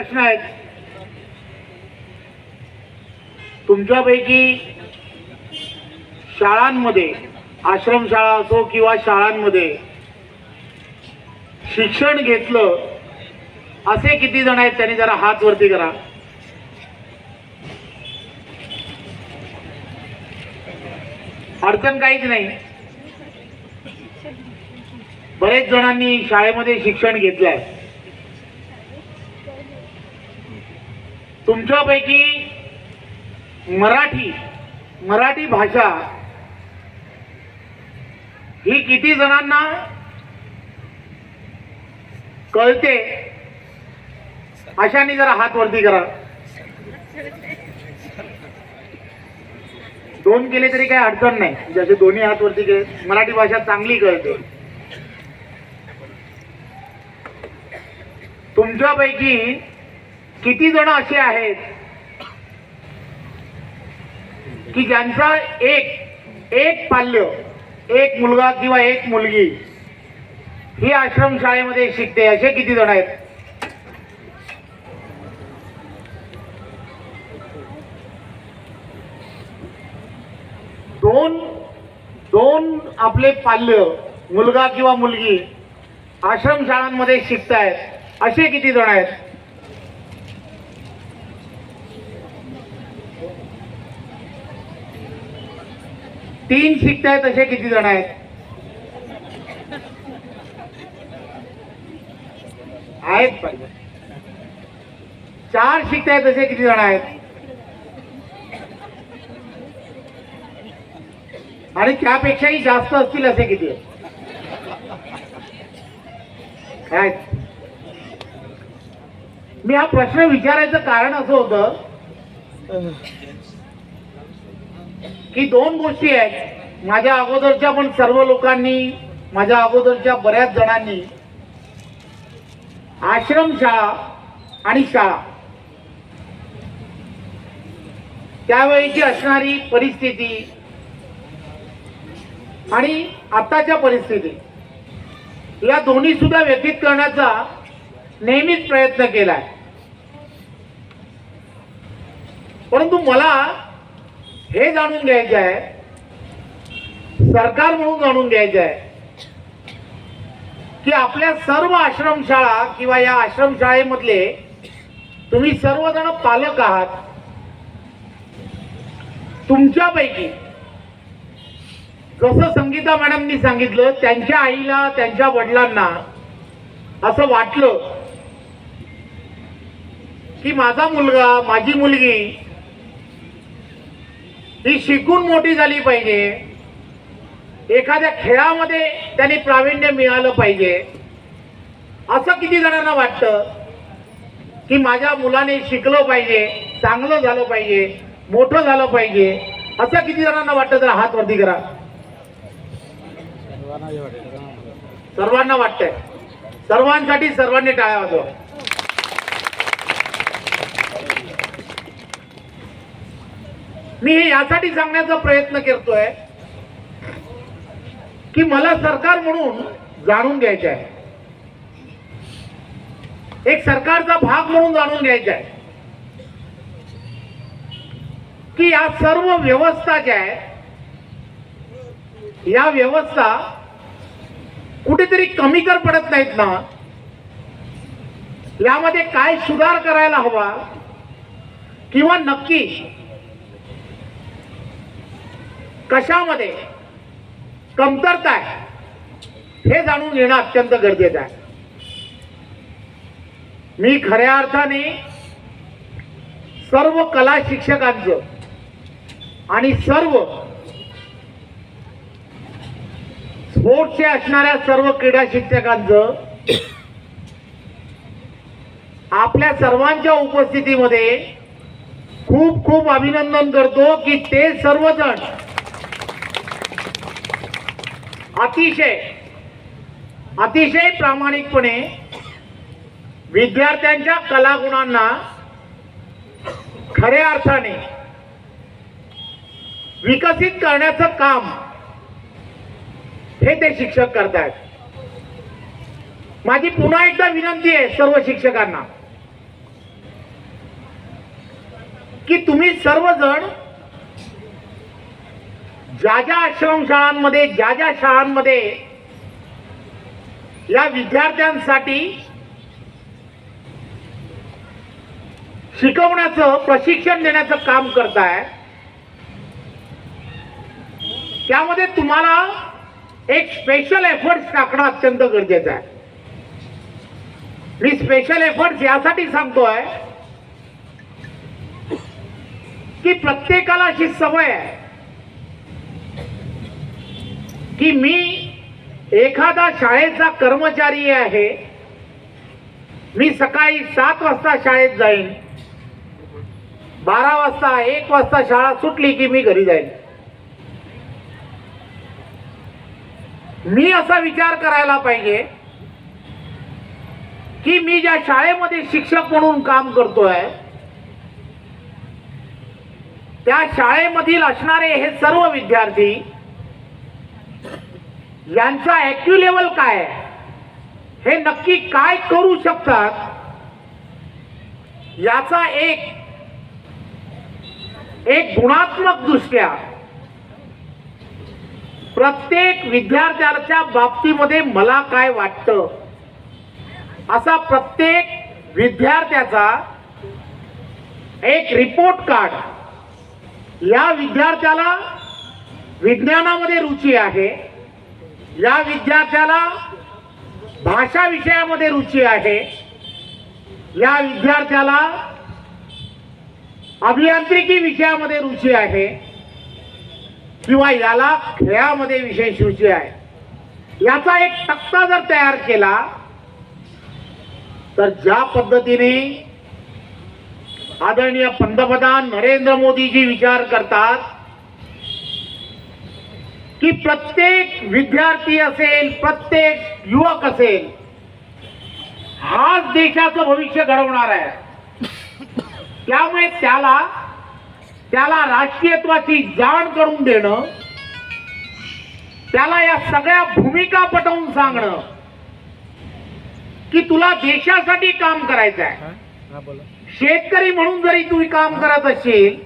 प्रश्न आहेत. तुमच्यापैकी शाळांमध्ये आश्रमशाळा असो किंवा शाळांमध्ये शिक्षण घेतलं असे किती जण आहेत त्यांनी जरा हात वरती करा. अडचण काहीच नाही. बरेच जणांनी शाळेमध्ये शिक्षण घेतलं आहे तुमच्यापैकी मराठी मराठी भाषा ही किती जणांना कळते? अशाने जरा हात वरती करा. दोन केले तरी काही अडचण नाही. म्हणजे ज्याचे दोन्ही हात वरती केले मराठी भाषा चांगली कळते. तुमच्यापैकी किती जण असे आहेत की ज्यांचा एक एक पाल्य एक मुलगा किंवा एक मुलगी ही आश्रमशाळेमध्ये शिकते. असे किती जण आहेत? दोन दोन आपले पाल्य मुलगा किंवा मुलगी आश्रमशाळांमध्ये शिकतायत. असे किती जण आहेत? तीन शिकतायत असे किती जण आहेत? आहेत पाहिजे चार शिकतायत असे किती जण आहेत? आणि त्यापेक्षाही जास्त असतील असे किती आहेत? आहेत. मी हा प्रश्न विचारायचं कारण असं होतं की दोन गोष्टी आहेत. माझ्या अगोदरच्या पण सर्व लोकांनी माझ्या अगोदरच्या बऱ्याच जणांनी आश्रमशाळा आणि शाळा त्यावेळीची असणारी परिस्थिती आणि आताच्या परिस्थिती या दोन्ही सुद्धा व्यतीत करण्याचा नेहमीच प्रयत्न केलाय. परंतु मला हे जाणून घ्यायचं आहे. सरकार म्हणून जाणून घ्यायचं आहे. की आपल्या सर्व आश्रमशाळा किंवा या आश्रमशाळेमधले तुम्ही सर्वजण पालक आहात. तुमच्यापैकी जसं संगीता मॅडमनी सांगितलं त्यांच्या आईला त्यांच्या वडिलांना असं वाटलं की माझा मुलगा माझी मुलगी ही शिकून मोठी झाली पाहिजे. एखाद्या खेळामध्ये त्यांनी प्रावीण्य मिळालं पाहिजे. असं किती जणांना वाटतं की माझ्या मुलाने शिकलं पाहिजे चांगलं झालं पाहिजे मोठं झालं पाहिजे असं किती जणांना वाटतं? जरा हात वरती करा. सर्वांना वाटतंय. सर्वांसाठी सर्वांनी टाळ्या वाजवा. मी हे यासाठी सांगण्याचा प्रयत्न करतोय की मला सरकार म्हणून जाणून घ्यायचं आहे. एक सरकारचा भाग म्हणून जाणून घ्यायचा आहे. की या सर्व व्यवस्था ज्या आहेत या व्यवस्था कुठेतरी कमी कर पडत नाहीत ना? यामध्ये काय सुधार करायला हवा? किंवा नक्की कशामध्ये कमतरता आहे हे जाणून घेणं अत्यंत गरजेचं आहे. मी खऱ्या अर्थाने सर्व कला शिक्षकांचं आणि सर्व स्पोर्ट्सचे असणाऱ्या सर्व क्रीडा शिक्षकांचं आपल्या सर्वांच्या उपस्थितीमध्ये खूप खूप अभिनंदन करतो की ते सर्वजण अतिशय अतिशय प्रामाणिकपणे विद्यार्थ्यांच्या कलागुणांना खऱ्या अर्थाने विकसित करण्याचं काम हे ते शिक्षक करतायत. माझी पुन्हा एकदा विनंती आहे सर्व शिक्षकांना की तुम्ही सर्वजण ज्या ज्या आश्रमशाळांमध्ये ज्या ज्या शाळांमध्ये या विद्यार्थ्यांसाठी शिकवण्याचं प्रशिक्षण देण्याचं काम करताय त्यामध्ये तुम्हाला एक स्पेशल एफर्ट्स टाकणं अत्यंत गरजेचं आहे. मी स्पेशल एफर्ट्स यासाठी सांगतोय की प्रत्येकाला अशी सवय आहे. की मी एखादा शाळेचा कर्मचारी आहे. मी सकाळी सात वाजता शाळेत जाईन. बारा वाजता एक वाजता शाळा सुटली की मी घरी जाईन. मी असा विचार करायला पाहिजे की मी ज्या शाळेमध्ये शिक्षक म्हणून काम करतोय त्या शाळेमधील असणारे हे सर्व विद्यार्थी यांचा ॲक्यू लेवल काय हे नक्की काय करू शकतात? याचा एक एक गुणात्मक दृष्ट्या प्रत्येक विद्यार्थ्याच्या बाबतीमध्ये मला काय वाटतं? असा प्रत्येक विद्यार्थ्याचा एक रिपोर्ट कार्ड या विद्यार्थ्याला विज्ञानामध्ये रुची आहे. या विद्यार्थ्याला भाषा विषयामध्ये रुची आहे. या विद्यार्थ्याला अभियांत्रिकी विषयामध्ये रुची आहे. किंवा याला खेळामध्ये विशेष रुची आहे. याचा एक तक्ता जर तयार केला तर ज्या पद्धतीने आदरणीय पंतप्रधान नरेंद्र मोदीजी विचार करतात की प्रत्येक विद्यार्थी असेल प्रत्येक युवक असेल हाच देशाचं भविष्य घडवणार आहे. त्यामुळे त्याला त्याला राष्ट्रीयत्वाची जाण करून देणं त्याला या सगळ्या भूमिका पटवून सांगणं की तुला देशासाठी काम करायचं आहे शेतकरी म्हणून जरी तुम्ही काम करत असेल